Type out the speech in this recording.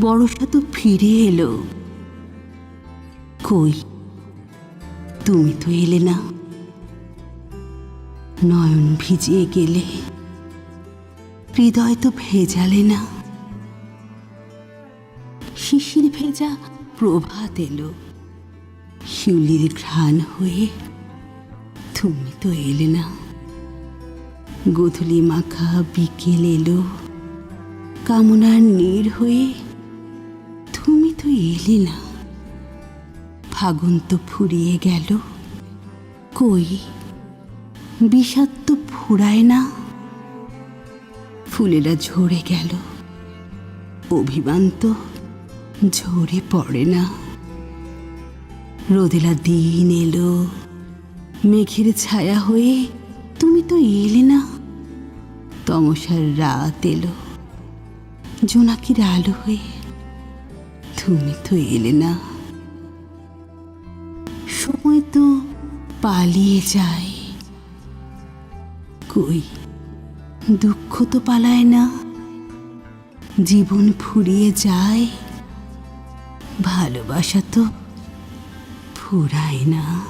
বড়সা তো ফিরে এলো। কই? তুমি তো এলে না। নয়ন ভিজিয়ে গেলে। হৃদয় তো ভেজালে না। শিশির ভেজা প্রভাত এলো। শিউলির ঘ্রাণ হয়ে তুমি তো এলে না। গোধূলি মাখা বিকেল এলো। কামনার নীর হয়ে তুমি তো এলে না। ফাগুন তো ফুরিয়ে গেল। কই? বিষাদ তো ফুরায় না। ফুলেরা ঝরে গেল। অভিমান তো ঝরে পড়ে না। রোদেলা দিন এলো। মেঘের ছায়া হয়ে তুমি তো এলে না। তমসার রাত এলো। জোনাকির আলো হয়ে তুমি তো এলে না। সময় তো পালিয়ে যায়। কই, দুঃখ তো পালায় না। জীবন ফুরিয়ে যায়। ভালোবাসা তো ফুরায় না।